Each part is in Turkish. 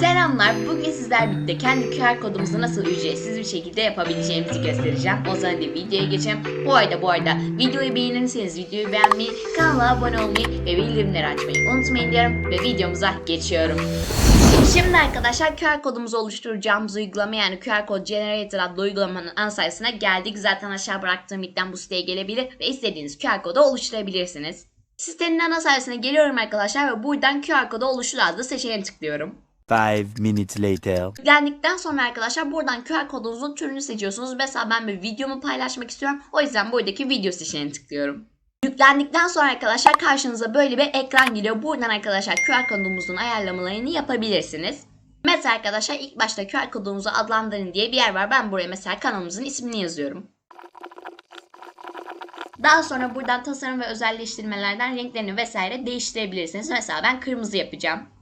Selamlar. Bugün sizler birlikte kendi QR kodumuzu nasıl ücretsiz bir şekilde yapabileceğimizi göstereceğim. O zaman da videoya geçelim. Bu arada bu arada videoyu beğenirseniz videoyu beğenmeyi, kanala abone olmayı ve bildirimleri açmayı unutmayın diyorum ve videomuza geçiyorum. Şimdi arkadaşlar QR kodumuzu oluşturacağımız uygulama yani QR Code Generator adlı uygulamanın ana sayfasına geldik. Zaten aşağı bıraktığım linkten bu siteye gelebilir ve istediğiniz QR kodu oluşturabilirsiniz. Sitenin ana sayfasına geliyorum arkadaşlar ve buradan QR kodu oluştur adlı seçeneğe tıklıyorum. Five minutes later. Yüklendikten sonra arkadaşlar buradan QR kodunuzun türünü seçiyorsunuz. Mesela ben bir videomu paylaşmak istiyorum. O yüzden buradaki video seçeneğine tıklıyorum. Yüklendikten sonra arkadaşlar karşınıza böyle bir ekran geliyor. Buradan arkadaşlar QR kodumuzun ayarlamalarını yapabilirsiniz. Mesela arkadaşlar ilk başta QR kodumuzu adlandırın diye bir yer var. Ben buraya mesela kanalımızın ismini yazıyorum. Daha sonra buradan tasarım ve özelleştirmelerden renklerini vesaire değiştirebilirsiniz. Mesela ben kırmızı yapacağım.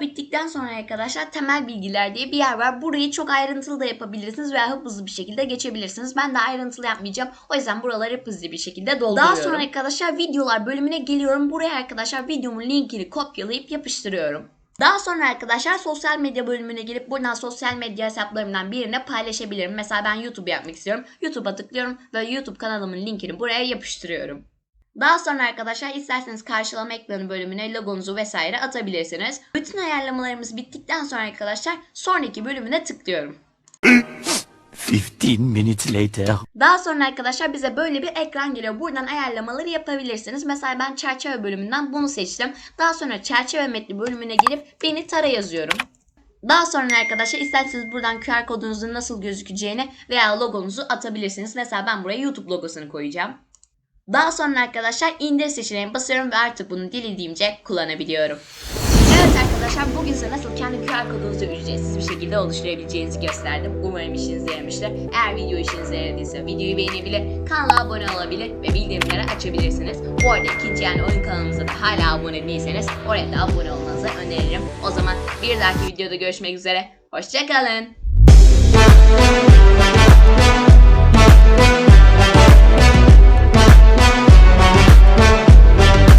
Bittikten sonra arkadaşlar temel bilgiler diye bir yer var. Burayı çok ayrıntılı da yapabilirsiniz veya hıp hızlı bir şekilde geçebilirsiniz. Ben de ayrıntılı yapmayacağım. O yüzden buraları hıp hızlı bir şekilde dolduruyorum. Daha sonra arkadaşlar videolar bölümüne geliyorum. Buraya arkadaşlar videomun linkini kopyalayıp yapıştırıyorum. Daha sonra arkadaşlar sosyal medya bölümüne gelip buradan sosyal medya hesaplarımdan birine paylaşabilirim. Mesela ben YouTube yapmak istiyorum. YouTube'a tıklıyorum ve YouTube kanalımın linkini buraya yapıştırıyorum. Daha sonra arkadaşlar isterseniz karşılama ekranı bölümüne logonuzu vesaire atabilirsiniz. Bütün ayarlamalarımız bittikten sonra arkadaşlar sonraki bölümüne tıklıyorum. Fifteen minutes later. Daha sonra arkadaşlar bize böyle bir ekran geliyor. Buradan ayarlamaları yapabilirsiniz. Mesela ben çerçeve bölümünden bunu seçtim. Daha sonra çerçeve metni bölümüne gelip beni tara yazıyorum. Daha sonra arkadaşlar isterseniz buradan QR kodunuzun nasıl gözükeceğini veya logonuzu atabilirsiniz. Mesela ben buraya YouTube logosunu koyacağım. Daha sonra arkadaşlar indir seçeneğine basıyorum ve artık bunu dilediğimce kullanabiliyorum. Evet arkadaşlar bugün size nasıl kendi QR kodunuzu ücretsiz bir şekilde oluşturabileceğinizi gösterdim. Umarım işinize yaramıştır. Eğer video işinize yaradıysa videoyu beğenebilir, kanala abone olabilir ve bildirimleri açabilirsiniz. Bu arada ikinci yani oyun kanalımıza da hala abone değilseniz oraya da abone olmanızı öneririm. O zaman bir dahaki videoda görüşmek üzere. Hoşçakalın.